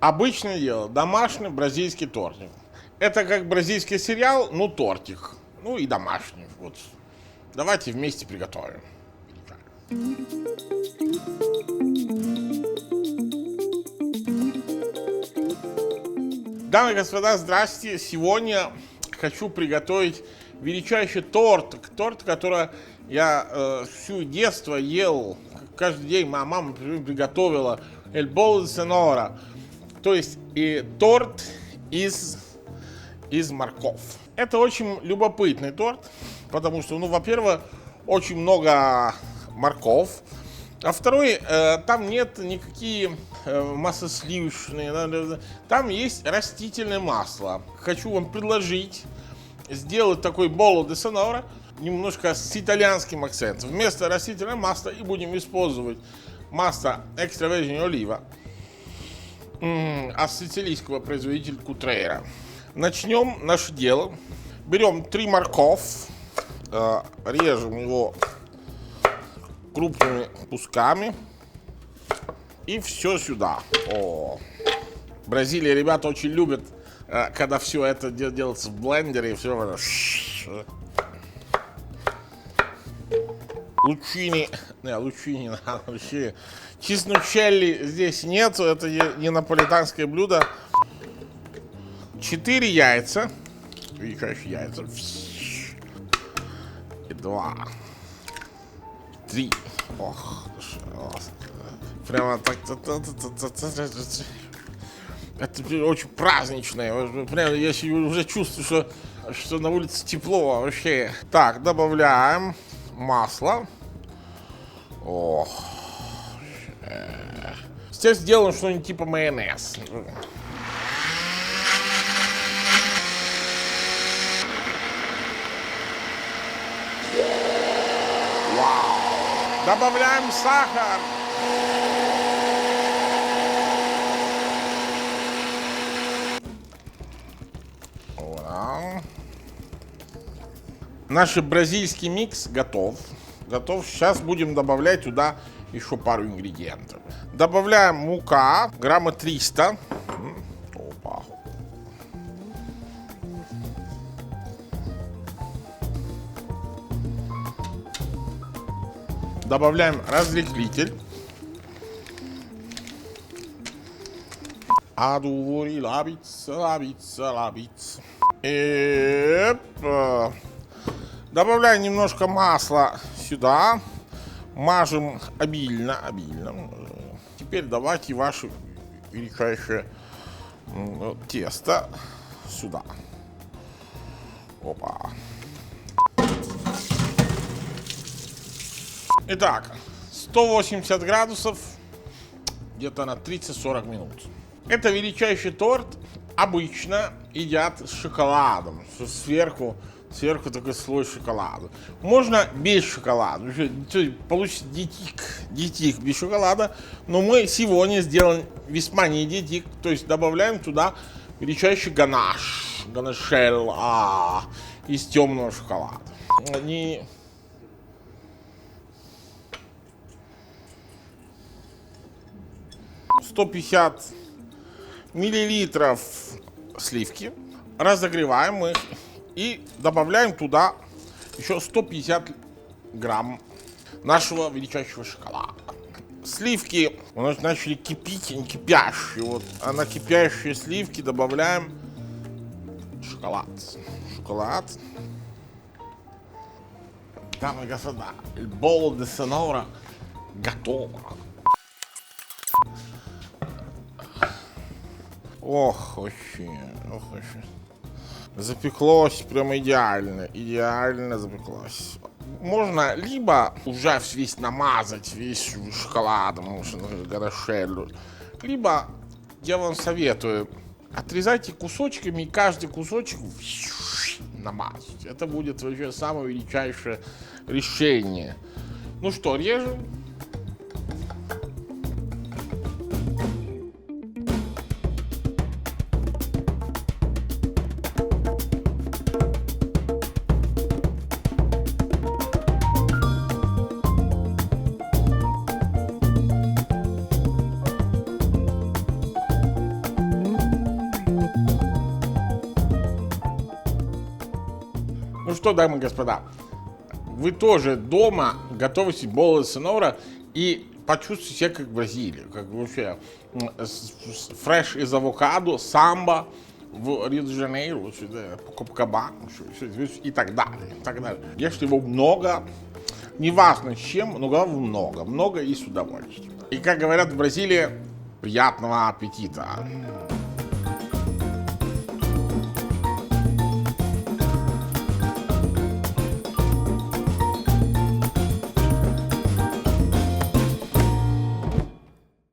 Обычное дело, домашний бразильский тортик. Это как бразильский сериал, ну тортик. Ну и домашний. Вот. Давайте вместе приготовим. Дамы и господа, здрасте. Сегодня хочу приготовить величайший торт. Торт, который я э, всю детство ел. Каждый день моя мама приготовила. Bol de cenoura. То есть и торт из, из морков. Это очень любопытный торт, потому что, ну, во-первых, очень много морков, а второй, э, там нет никакие э, маслосливочные, там есть растительное масло. Хочу вам предложить сделать такой боло де сонора, немножко с итальянским акцентом. Вместо растительного масла и будем использовать масло экстра олива от сицилийского производителя Кутрейра. Начнем наше дело. Берем три морков, э, режем его крупными кусками и все сюда. О, Бразилия, ребята, очень любят, э, когда все это делается в блендере и все это. Лучини, не, лучини вообще. Чесночелли здесь нету, это не наполитанское блюдо. Четыре яйца. Величайшие яйца. И два. Три. Ох, прямо так. Это очень праздничное. Прямо я уже чувствую, что, что на улице тепло вообще. Так, добавляем масло. Ох. Здесь сделаем что-нибудь типа майонез. Добавляем сахар. Наш бразильский микс готов. Готов. Сейчас будем добавлять туда еще пару ингредиентов. Добавляем мука, грамма 300. Опа. Добавляем разрыхлитель. Адувори лабиц, лабиц, лабиц. И... Добавляем немножко масла сюда. Мажем обильно, обильно. Теперь давайте ваше величайшее тесто сюда. Опа. Итак, 180 градусов, где-то на 30-40 минут. Это величайший торт. Обычно едят с шоколадом, сверху сверху такой слой шоколада. Можно без шоколада, получится диетик, диетик без шоколада, но мы сегодня сделаем весьма не диетик, то есть добавляем туда величайший ганаш, ганашель а, из темного шоколада. Они 150 миллилитров сливки. Разогреваем их и добавляем туда еще 150 грамм нашего величайшего шоколада. Сливки у нас начали кипить, не кипящие. Вот, а на кипящие сливки добавляем шоколад. Шоколад. Дамы и господа, бол де сонора готово. Ох, вообще, ох, вообще. Запеклось прям идеально, идеально запеклось. Можно либо уже весь намазать весь шоколадом, горошелю, либо я вам советую, отрезайте кусочками и каждый кусочек намазать. Это будет вообще самое величайшее решение. Ну что, режем. Ну что, дамы и господа, вы тоже дома готовите болы сенора и почувствуйте себя как в Бразилии, как вообще фреш из авокадо, самбо в Рио-де-Жанейро, всё- и так далее, и так далее. Ешьте его много, неважно с чем, но главное много, много и с удовольствием. И как говорят в Бразилии, приятного аппетита.